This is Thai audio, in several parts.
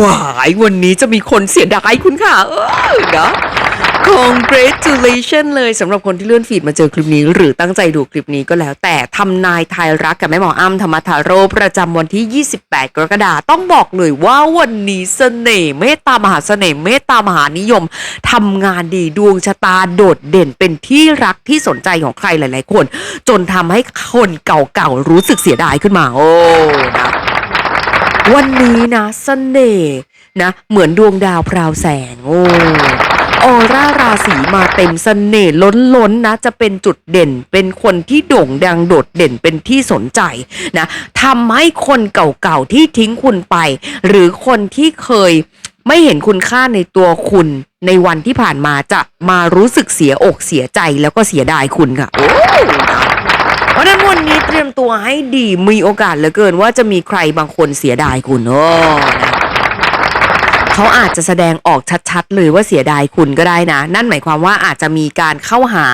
วายวันนี้จะมีคนเสียดายคุณค่ะ เออนะ congratulation เลยสำหรับคนที่เลื่อนฟีดมาเจอคลิปนี้ หรือตั้งใจดูคลิปนี้ก็แล้ว แต่ทำนายทายรักกับแม่หมออ้ำธรรมทาโรประจำวันที่ 28 กรกฎาคมต้องบอกเลยว่าวันนี้เสน่ห์เมตตามหาเสน่ห์เมตตามหานิยมทำงานดีดวงชะตาโดดเด่นเป็นที่รักที่สนใจของใครหลาย ๆ คน จนทำให้คนเก่าๆรู้สึกเสียดายขึ้นมา โอ้นะ วันนี้นะเสน่ห์นะ เหมือนดวงดาวพราวแสง โอ้ออร่าราศีมาเต็มเสน่ห์ล้นล้นนะ จะเป็นจุดเด่น เป็นคนที่โด่งดังโดดเด่นเป็นที่สนใจนะทำให้คนเก่าๆที่ทิ้งคุณไป หรือคนที่เคยไม่เห็นคุณค่าในตัวคุณในวันที่ผ่านมาจะมารู้สึกเสียอกเสียใจแล้วก็เสียดายคุณค่ะ ราะนั้นวันนี้เตรียมตัวให้ดีมีโอกาสเหลือเกินว่าจะมีใครบางคนเสียดายคุณโอ้นะเขาอาจจะแสดงออกชัดๆเลยว่าเสียดายคุณก็ได้นะ นั่นหมายความว่าอาจจะมีการเข้าหา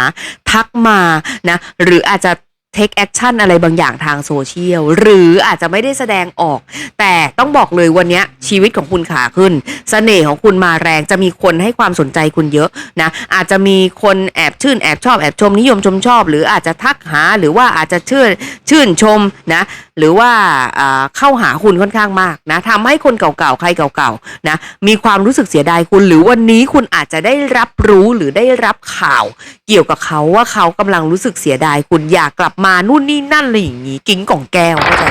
ทักมานะ หรืออาจจะ take action อะไรบางอย่างทางโซเชียลหรืออาจจะไม่ได้แสดงออก แต่ต้องบอกเลยวันนี้ชีวิตของคุณขาขึ้นเสน่ห์ของคุณมาแรงจะมีคนให้ความสนใจคุณเยอะนะอาจจะมีคนแอบชื่นแอบชอบแอบชมนิยมชมชอบ หรืออาจจะทักหาหรือว่าอาจจะชื่นชื่นชมนะหรือว่าอ่าเข้าหาคุณค่อนข้างมากนะทำให้คนเก่าๆใครเก่าๆนะมีความรู้สึกเสียดายคุณ หรือวันนี้คุณอาจจะได้รับรู้หรือได้รับข่าว เกี่ยวกับเขาว่าเขากำลังรู้สึกเสียดายคุณอยากกลับมาานู่นนี่นั่นอะไรอย่างงี้กิ้งก่องแก้วเข้าใจ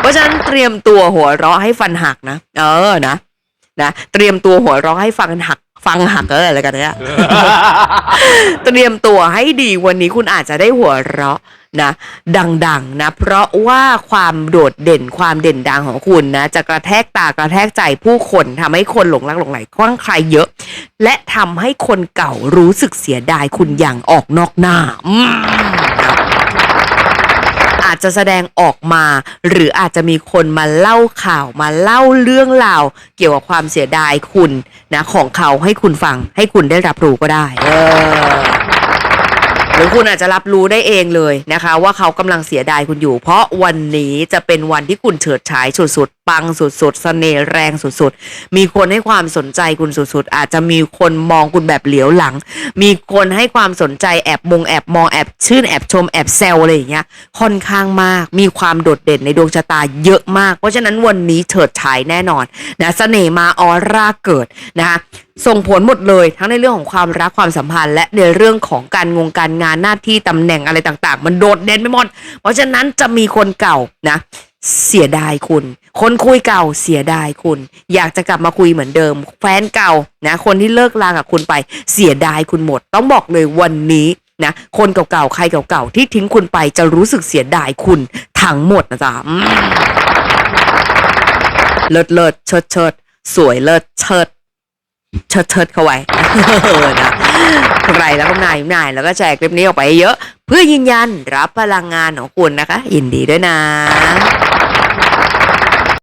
เพราะฉะนั้นเตรียมตัวหัวเราะให้ฟันหักนะ เออนะนะเตรียมตัวหัวเราะให้ฟันหักฟังหักเอออะไรกันเนี่ยเตรียมตัวให้ดีวันนี้คุณอาจจะได้หัวเราะนะดังๆนะ เพราะว่าความโดดเด่นความเด่นดังของคุณนะ จะกระแทกตากระแทกใจผู้คนทำให้คนหลงรักหลงไหลคลั่งใครเยอะ และทำให้คนเก่ารู้สึกเสียดายคุณอย่างออกนอกหน้า อาจจะแสดงออกมา หรืออาจจะมีคนมาเล่าข่าวมาเล่าเรื่องราว เกี่ยวกับความเสียดายคุณนะของเขาให้คุณฟังให้คุณได้รับรู้ก็ได้ เออ หรือคุณอาจจะรับรู้ได้เองเลยนะคะ ว่าเขากำลังเสียดายคุณอยู่ เพราะวันนี้จะเป็นวันที่คุณเฉิดฉายสุดๆปังสุดๆเสน่ห์แรงสุดๆ มีคนให้ความสนใจคุณสุดๆ อาจจะมีคนมองคุณแบบเหลียวหลัง มีคนให้ความสนใจแอบมงแอบมองแอบชื่นแอบชมแอบแซวอะไรอย่างเงี้ยค่อนข้างมาก มีความโดดเด่นในดวงชะตาเยอะมาก เพราะฉะนั้นวันนี้เฉิดฉายแน่นอนนะเสน่ห์มาออร่าเกิดนะคะส่งผลหมดเลยทั้งในเรื่องของความรักความสัมพันธ์ และในเรื่องของการงงการงานหน้าที่ตำแหน่งอะไรต่างๆ มันโดดเด่นไปหมด เพราะฉะนั้นจะมีคนเก่านะเสียดายคุณ คนคุยเก่าเสียดายคุณ อยากจะกลับมาคุยเหมือนเดิม แฟนเก่านะคนที่เลิกลากับคุณไปเสียดายคุณหมด ต้องบอกเลยวันนี้นะคนเก่าๆใครเก่าๆที่ทิ้งคุณไปจะรู้สึกเสียดายคุณทั้งหมดนะจ๊ะเลิศเลิศเชิดเชิดสวยเลิศเชิด เชิดเชิดเข้าไว้นะใครแล้วก็นายนายแล้วก็แชร์คลิปนี้ออกไปเยอะ เพื่อยืนยันรับพลังงานของคุณนะคะ ยินดีด้วยนะ